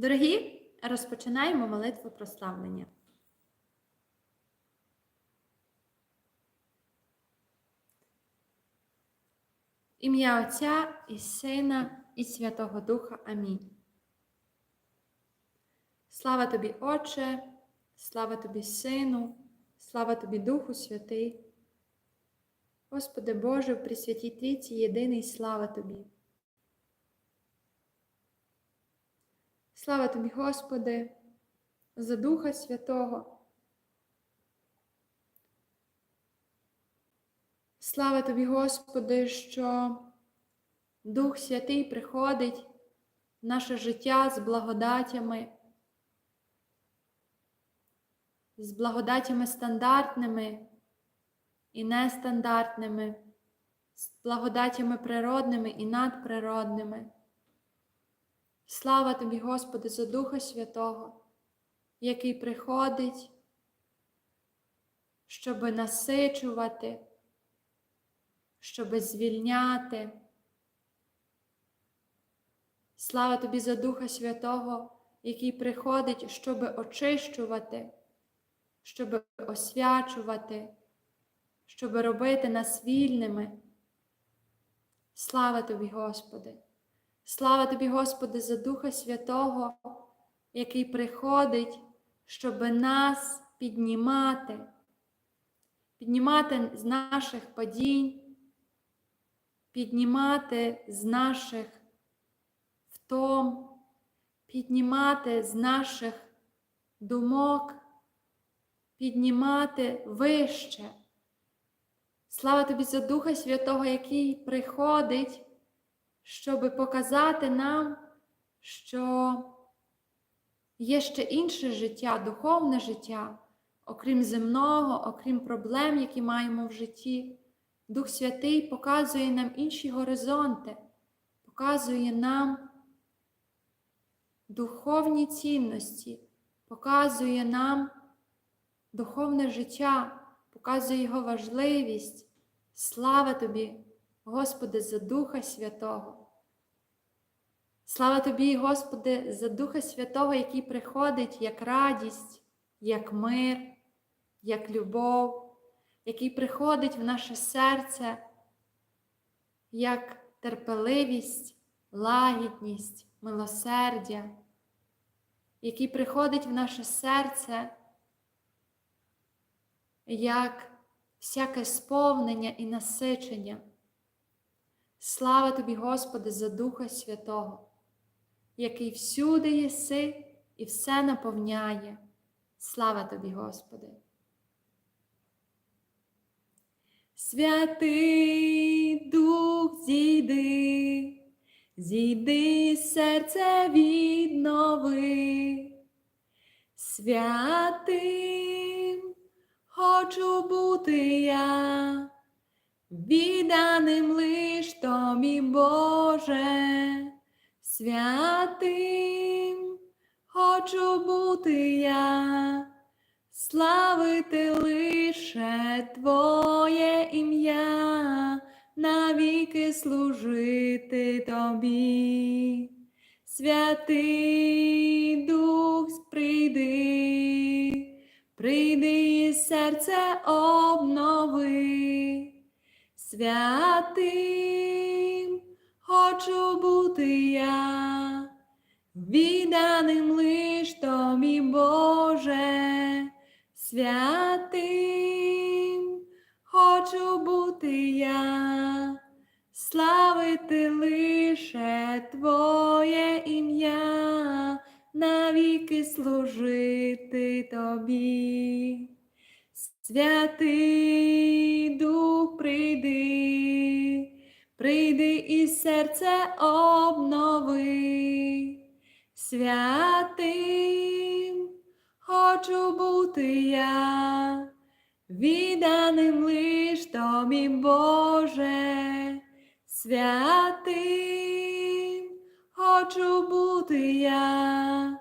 Дорогі, розпочинаємо молитву прославлення. Ім'я Отця і Сина, і Святого Духа. Амінь. Слава тобі, Отче, слава тобі, Сину, слава тобі, Духу Святий. Господи Боже, в Пресвятій Трійці єдиний слава тобі. Слава тобі, Господи, за Духа Святого. Слава тобі, Господи, що Дух Святий приходить в наше життя з благодатями, з благодатями стандартними і нестандартними, з благодатями природними і надприродними. Слава тобі, Господи, за Духа Святого, який приходить, щоби насичувати, щоби звільняти. Слава тобі за Духа Святого, який приходить, щоби очищувати, щоби освячувати, щоби робити нас вільними. Слава тобі, Господи! Слава тобі, Господи, за Духа Святого, який приходить, щоб нас піднімати, піднімати з наших падінь, піднімати з наших втом, піднімати з наших думок, піднімати вище. Слава тобі за Духа Святого, який приходить щоб показати нам, що є ще інше життя, духовне життя, окрім земного, окрім проблем, які маємо в житті. Дух Святий показує нам інші горизонти, показує нам духовні цінності, показує нам духовне життя, показує його важливість. Слава тобі! Господи, за Духа Святого. Слава Тобі, Господи, за Духа Святого, який приходить як радість, як мир, як любов, який приходить в наше серце, як терпеливість, лагідність, милосердя, який приходить в наше серце, як всяке сповнення і насичення. Слава тобі, Господи, за Духа Святого, який всюди єси і все наповняє. Слава тобі, Господи. Святий Дух зійди, зійди серце віднови, святим хочу бути я відданим лиш тобі, Боже, святим хочу бути я, славити лише Твоє ім'я, навіки служити тобі, святий Дух прийди, прийди і серце обнови святим хочу бути я, відданим лиш тобі, Боже, святим хочу бути я, славити лише Твоє ім'я, навіки служити тобі. Святий Дух прийди, прийди і серце обнови, святим хочу бути я, відданим лиш тобі, Боже, святим хочу бути я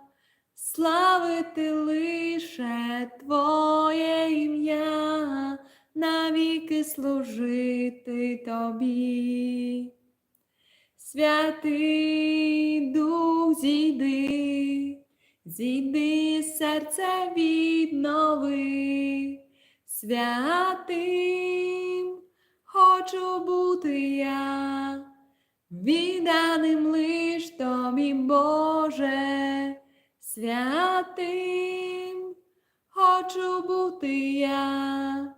славити лише Твоє ім'я, навіки служити Тобі. Святий Дух зійди, зійди серце віднови, святим хочу бути я, відданим лиш тобі, Боже, святим хочу бути я,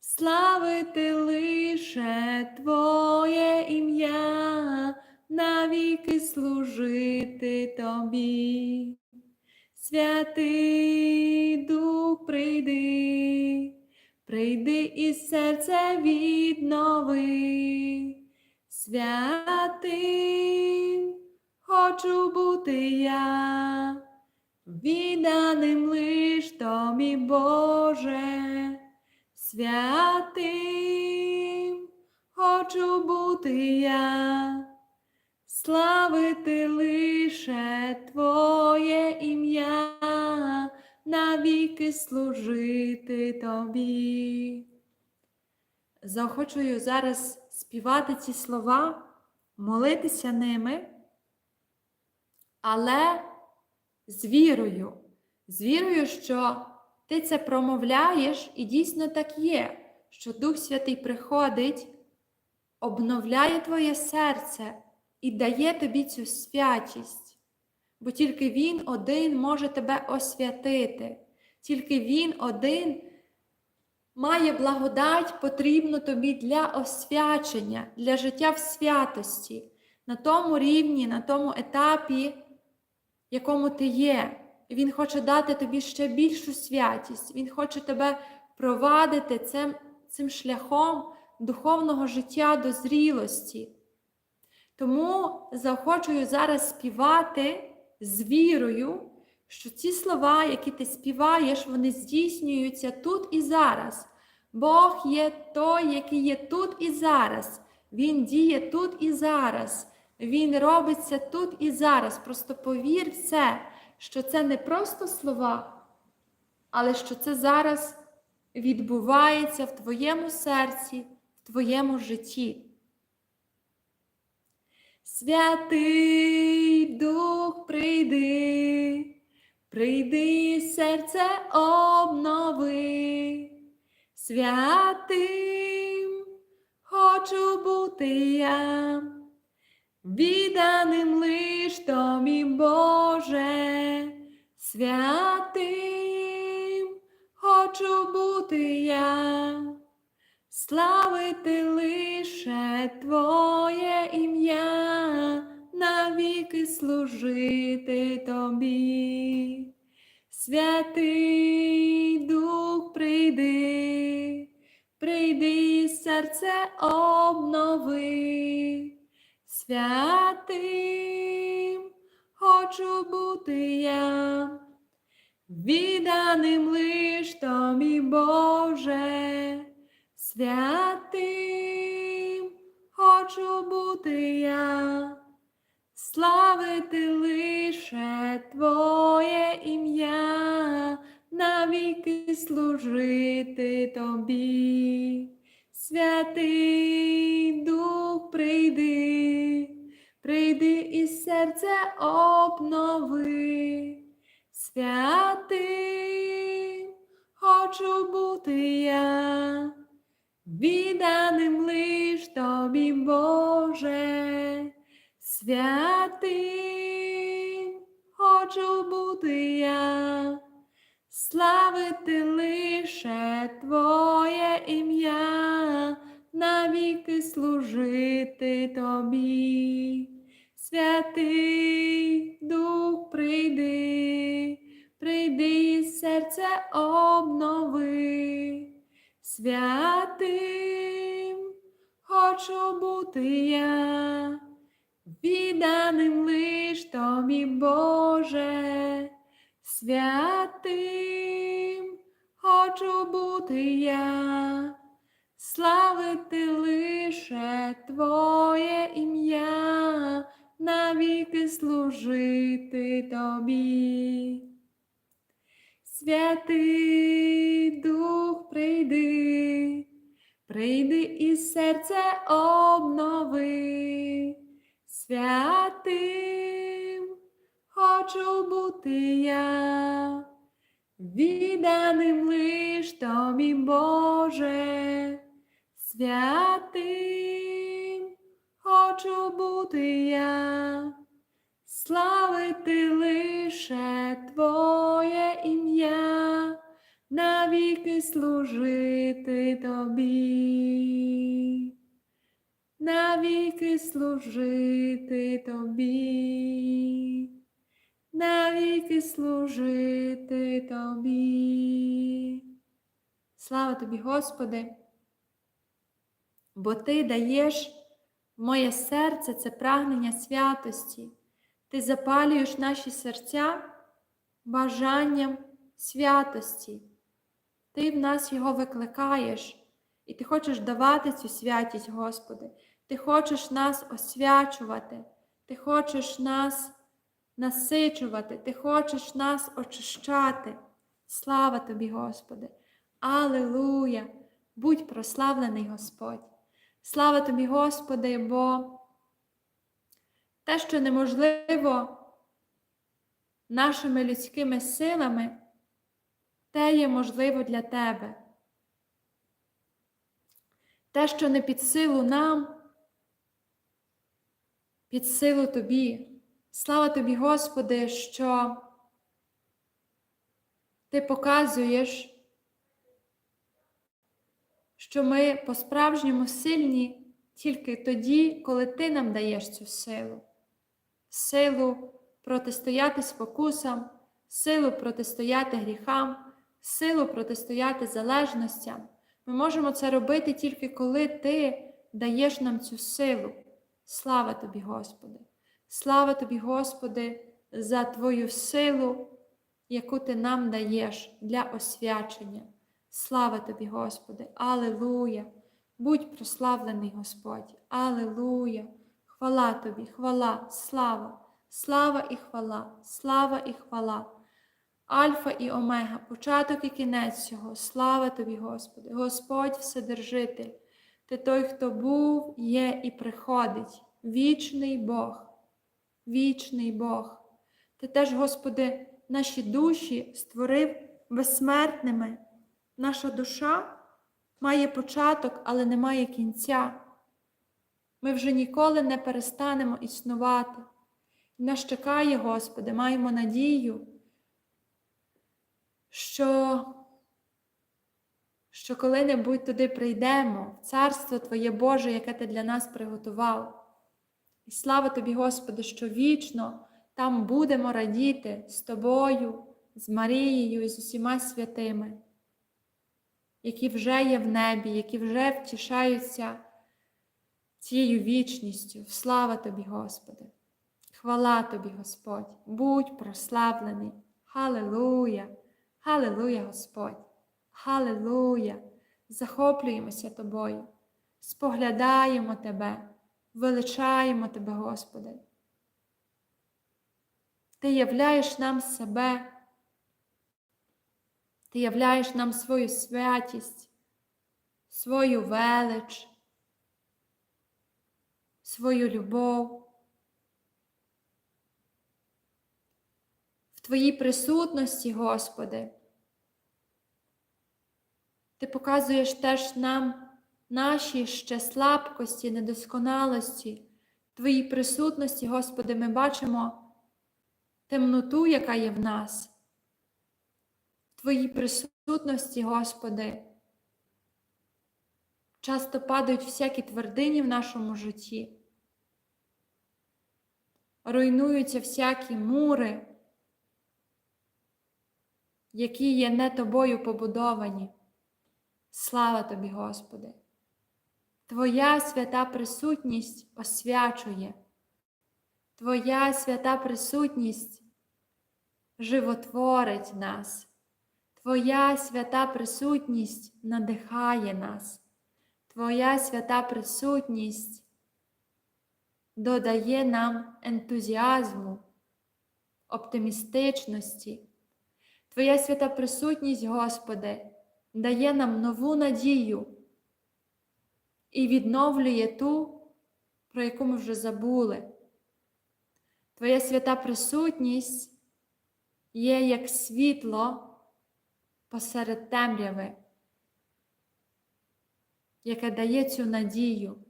славити лише Твоє ім'я, навіки служити тобі. Святий Дух прийди, прийди і серце віднови, святим хочу бути я, відданим лиш тобі, Боже, святим хочу бути я, славити лише Твоє ім'я, навіки служити Тобі. Заохочую зараз співати ці слова, молитися ними, але з вірою, з вірою, що ти це промовляєш, і дійсно так є, що Дух Святий приходить, обновляє твоє серце і дає тобі цю святість, бо тільки Він один може тебе освятити, тільки Він один має благодать потрібну тобі для освячення, для життя в святості, на тому рівні, на тому етапі, якому ти є. Він хоче дати тобі ще більшу святість, Він хоче тебе провадити цим, цим шляхом духовного життя до зрілості. Тому заохочую зараз співати з вірою, що ці слова, які ти співаєш, вони здійснюються тут і зараз. Бог є той, який є тут і зараз. Він діє тут і зараз. Він робиться тут і зараз. Просто повір в це, що це не просто слова, але що це зараз відбувається в твоєму серці, в твоєму житті. Святий Дух прийди, прийди серце обнови, святим хочу бути я, відданим лиш тобі, Боже, святим хочу бути я славити лише Твоє ім'я, навіки служити Тобі. Святий Дух прийди, прийди серце обнови, святим хочу бути я, відданим лиш тобі, Боже святим хочу бути я, славити лише Твоє ім'я, навіки служити Тобі, святий Дух прийди, прийди і серце обнови, святим хочу бути я відданим лиш тобі, Боже, святим хочу бути я, славити лише Твоє ім'я, навіки служити тобі, святий Дух прийди, прийди серце обнови. Святим хочу бути я, відданим лиш тобі, Боже, святим хочу бути я, славити лише Твоє ім'я, навіки служити тобі. Святий Дух прийди, прийди і серце обнови, святим хочу бути я, відданим лиш тобі, Боже, святим хочу бути я, славити лише Твоє ім'я, навіки служити тобі. Навіки служити тобі, навіки служити тобі. Слава тобі, Господи, бо Ти даєш моє серце це прагнення святості. Ти запалюєш наші серця бажанням святості. Ти в нас його викликаєш, і ти хочеш давати цю святість, Господи. Ти хочеш нас освячувати, Ти хочеш нас насичувати, Ти хочеш нас очищати. Слава тобі, Господи! Аллилуйя! Будь прославлений Господь! Слава тобі, Господи, бо те, що неможливо нашими людськими силами, те є можливо для Тебе. Те, що не під силу нам, під силу тобі. Слава тобі, Господи, що Ти показуєш, що ми по-справжньому сильні тільки тоді, коли Ти нам даєш цю силу, силу протистояти спокусам, силу протистояти гріхам, силу протистояти залежностям. Ми можемо це робити тільки коли Ти даєш нам цю силу. Слава тобі, Господи! Слава тобі, Господи, за Твою силу, яку Ти нам даєш для освячення. Слава тобі, Господи! Аллилуйя! Будь прославлений Господь! Аллилуйя! Хвала тобі, хвала, слава, слава і хвала, слава і хвала. Альфа і Омега, початок і кінець цього. Слава тобі, Господи, Господь Вседержитель. Ти той, хто був, є і приходить, вічний Бог, вічний Бог. Ти теж, Господи, наші душі створив безсмертними. Наша душа має початок, але не має кінця. Ми вже ніколи не перестанемо існувати. Нас чекає, Господи, маємо надію, що що коли-небудь туди прийдемо, в Царство Твоє Боже, яке Ти для нас приготував. І слава Тобі, Господи, що вічно там будемо радіти з Тобою, з Марією і з усіма святими, які вже є в небі, які вже втішаються цією вічністю. Слава Тобі, Господи! Хвала Тобі, Господь, будь прославлений. Халилуя! Халилуя, Господь! Халилуя! Захоплюємося Тобою, споглядаємо Тебе, величаємо Тебе, Господи. Ти являєш нам себе, Ти являєш нам свою святість, свою велич, свою любов. В Твоїй присутності, Господи. Ти показуєш теж нам наші ще слабкості, недосконалості, Твоїй присутності, Господи, ми бачимо темноту, яка є в нас. В Твоїй присутності, Господи, часто падають всякі твердині в нашому житті, руйнуються всякі мури, які є не тобою побудовані. Слава тобі, Господи! Твоя свята присутність освячує, Твоя свята присутність животворить нас, Твоя свята присутність надихає нас, Твоя свята присутність додає нам ентузіазму, оптимістичності. Твоя свята присутність, Господи дає нам нову надію і відновлює ту, про яку ми вже забули. Твоя свята присутність є як світло посеред темряви, яке дає цю надію.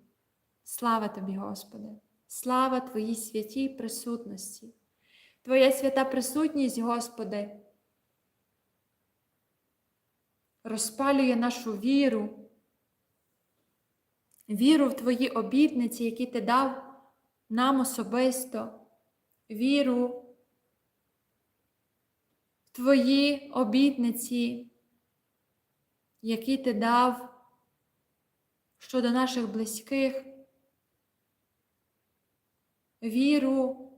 Слава тобі, Господи! Слава Твоїй святій присутності, Твоя свята присутність, Господи, розпалює нашу віру, віру в Твої обітниці, які Ти дав нам особисто, віру в Твої обітниці, які Ти дав щодо наших близьких віру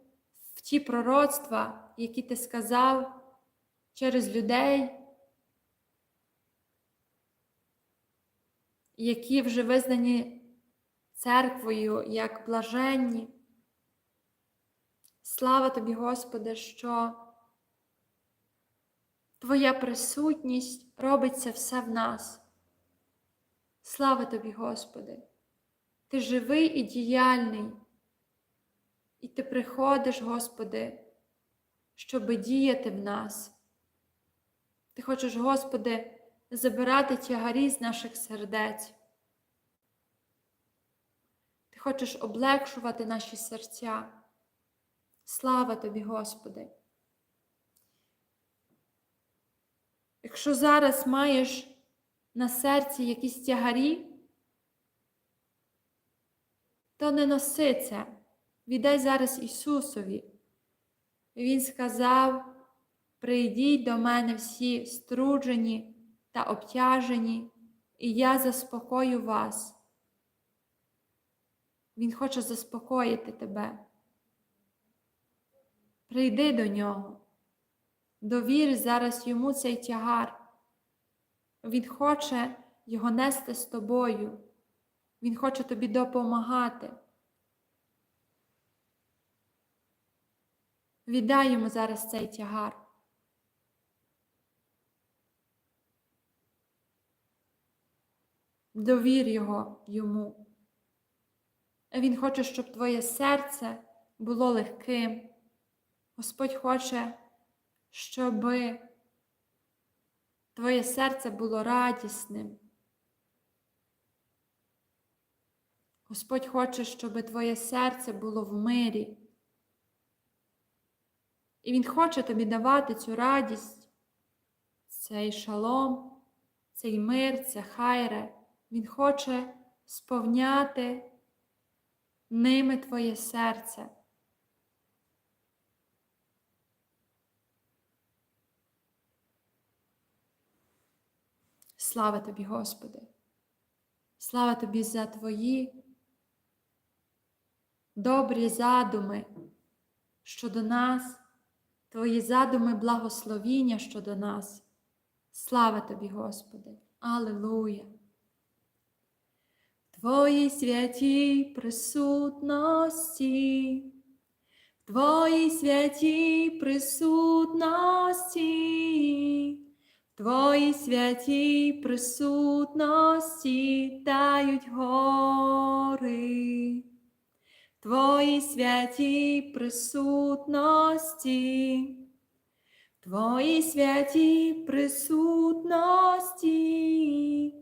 в ті пророцтва, які ти сказав через людей, які вже визнані церквою як блаженні. Слава тобі, Господи, що Твоя присутність робиться все в нас. Слава тобі, Господи! Ти живий і діяльний. І Ти приходиш, Господи, щоб діяти в нас. Ти хочеш, Господи, забирати тягарі з наших сердець. Хочеш облегшувати наші серця. Слава тобі, Господи. Якщо зараз маєш на серці якісь тягарі, то не носи це. Віддай зараз Ісусові. Він сказав: прийдіть до мене всі струджені та обтяжені, і я заспокою вас. Він хоче заспокоїти тебе. Прийди до нього, довір зараз йому цей тягар. Він хоче його нести з тобою. Він хоче тобі допомагати. Віддай йому зараз цей тягар. Довір його йому. Він хоче, щоб твоє серце було легким. Господь хоче, щоб твоє серце було радісним. Господь хоче, щоб твоє серце було в мирі. І Він хоче тобі давати цю радість, цей шалом, цей мир, це хайре. Він хоче сповняти ними твоє серце. Слава тобі, Господи! Слава тобі за Твої добрі задуми щодо нас, Твої задуми благословіння щодо нас. Слава тобі, Господи! Аллилуйя! Твоїй святій присутності, в Твоїй святій присутності, в Твоїй святій присутності тають гори, в Твоїй святій присутності, в Твоїй святій присутності.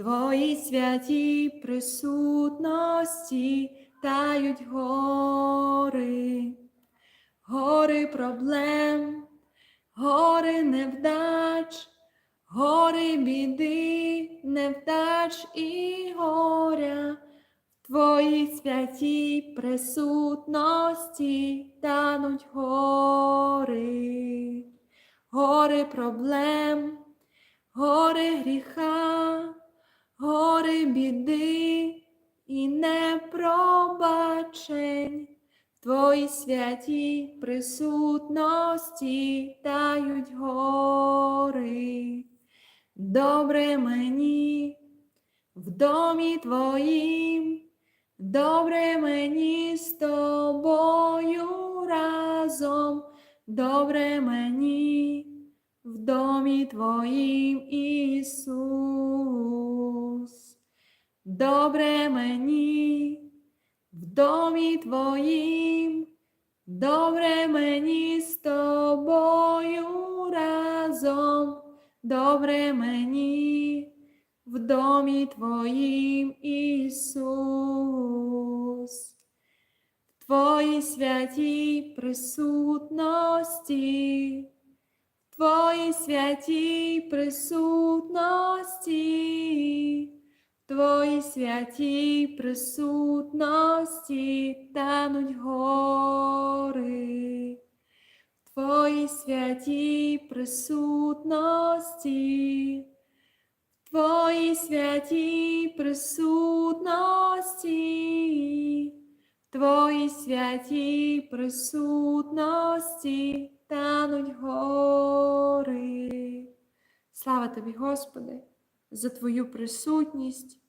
Твої святій присутності тають гори, гори проблем, гори невдач, гори біди, невдач і горя, в Твоїй святій присутності тануть гори, гори проблем, гори гріха гори біди і непробачень, в Твоїй святій присутності тають гори. Добре мені в домі Твоїм, добре мені з тобою разом, добре мені в домі Твоїм Ісус. Добре мені в домі Твоїм, Добре мені з тобою разом, добре мені в домі твоїм Ісус. В Твоїй святій присутності, Твоїй святій присутності, святій присутності тануть гори, в Твоїй святій присутності, в Твоїй святій присутності, в Твоїй святій присутності тануть гори. Слава тобі, Господи, за Твою присутність,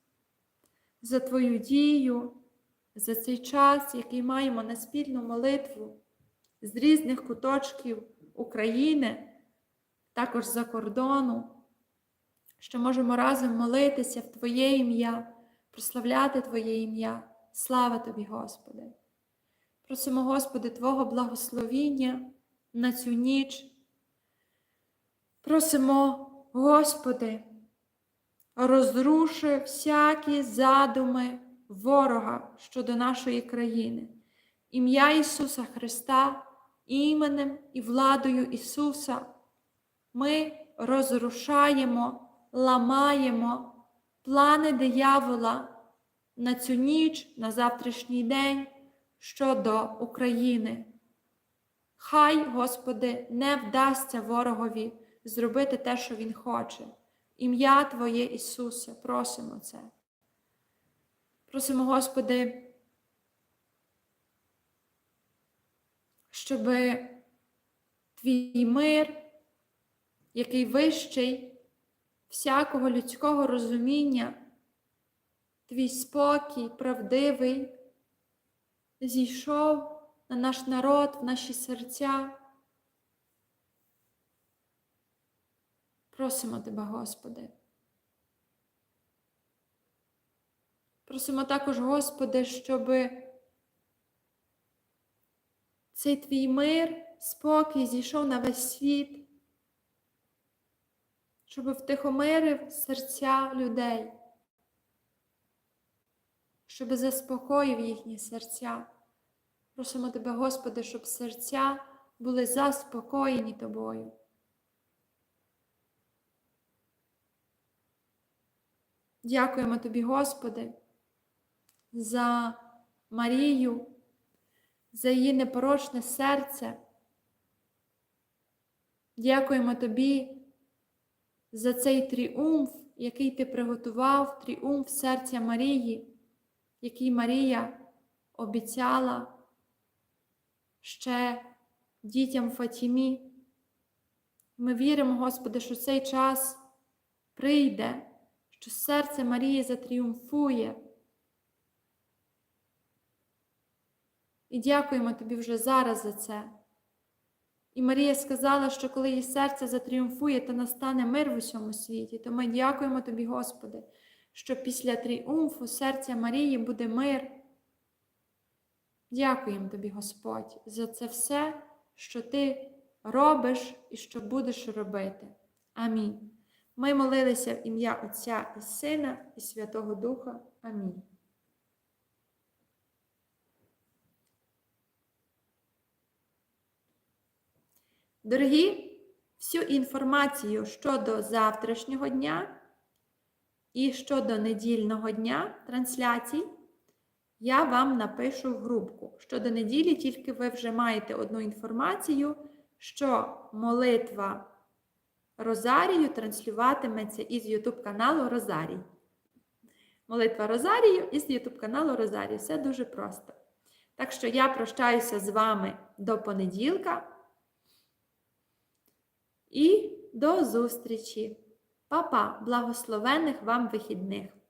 за Твою дію, за цей час, який маємо на спільну молитву з різних куточків України, також за кордону, що можемо разом молитися в Твоє ім'я, прославляти Твоє ім'я. Слава тобі, Господи! Просимо, Господи, Твого благословіння на цю ніч. Просимо, Господи, розруши всякі задуми ворога щодо нашої країни. Ім'я Ісуса Христа, іменем і владою Ісуса. Ми розрушаємо, ламаємо плани диявола на цю ніч, на завтрашній день щодо України. Хай, Господи, не вдасться ворогові зробити те, що Він хоче. Ім'я Твоє Ісусе, просимо це. Просимо, Господи, щоб Твій мир, який вищий всякого людського розуміння, Твій спокій, правдивий, зійшов на наш народ, в наші серця. Просимо Тебе, Господи. Просимо також, Господи, щоб цей твій мир, спокій зійшов на весь світ, щоб втихомирив серця людей, щоб заспокоїв їхні серця. Просимо Тебе, Господи, щоб серця були заспокоєні Тобою. Дякуємо Тобі, Господи, за Марію, за її непорочне серце. Дякуємо Тобі за цей тріумф, який Ти приготував, тріумф серця Марії, який Марія обіцяла ще дітям Фатімі. Ми віримо, Господи, що цей час прийде, що серце Марії затріумфує. І дякуємо тобі вже зараз за це. І Марія сказала, що коли її серце затріумфує, то настане мир в усьому світі. То ми дякуємо тобі, Господи, що після тріумфу серця Марії буде мир. Дякуємо тобі, Господь, за це все, що ти робиш і що будеш робити. Амінь. Ми молилися в ім'я Отця і Сина, і Святого Духа. Амінь. Дорогі, всю інформацію щодо завтрашнього дня і щодо недільного дня трансляцій я вам напишу в групку. Щодо неділі, тільки ви вже маєте одну інформацію, що молитва Розарію транслюватиметься із YouTube каналу Розарій. Молитва Розарію із YouTube каналу Розарій. Все дуже просто. Так що я прощаюся з вами до понеділка. І до зустрічі. Папа, благословених вам вихідних!